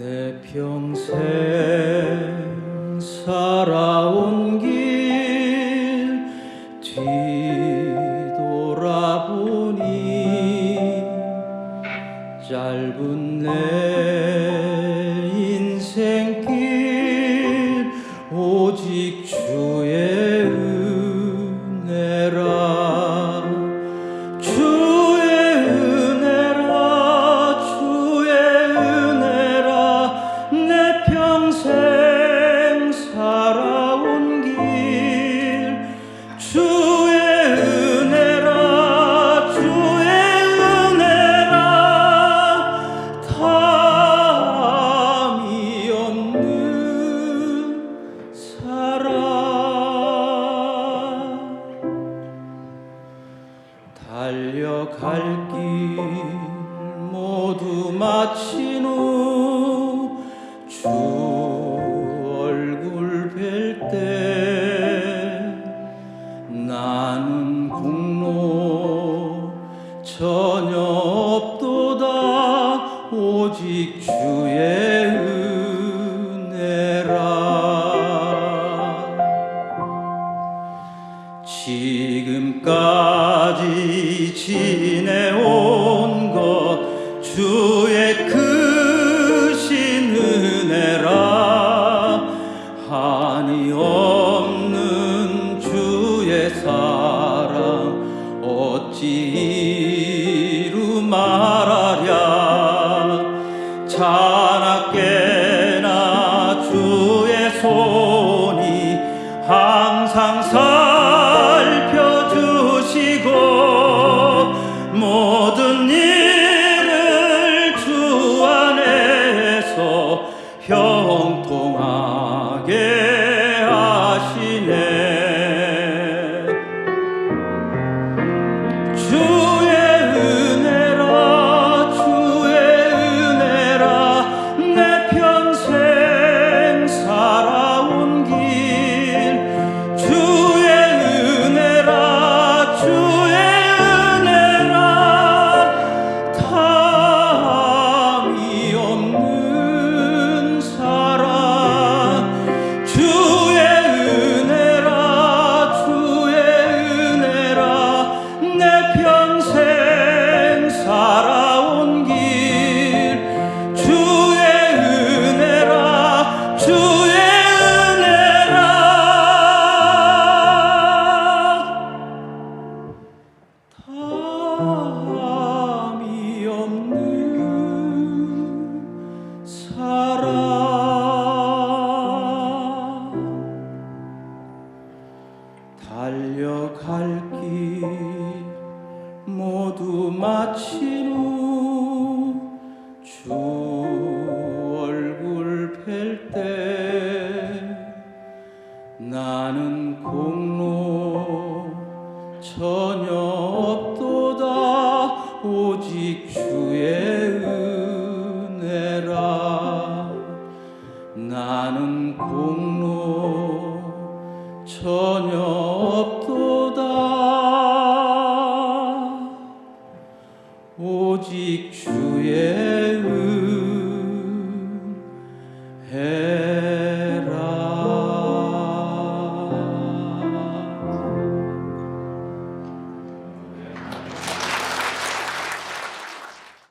내 평생 살아온 길 뒤. 평생 살아온 길 주의 은혜라 주의 은혜라 담이 없는 사랑. 달려갈 길 모두 마친 후 나는 공로 전혀 없도다. 오직 주의 은혜라. 지금까지 지내온 것 주의 이루 말하랴. 자 달려갈 길 모두 마친 후 주 얼굴 뵐 때 나는 공로 전 공로 전혀 없도다. 오직 주의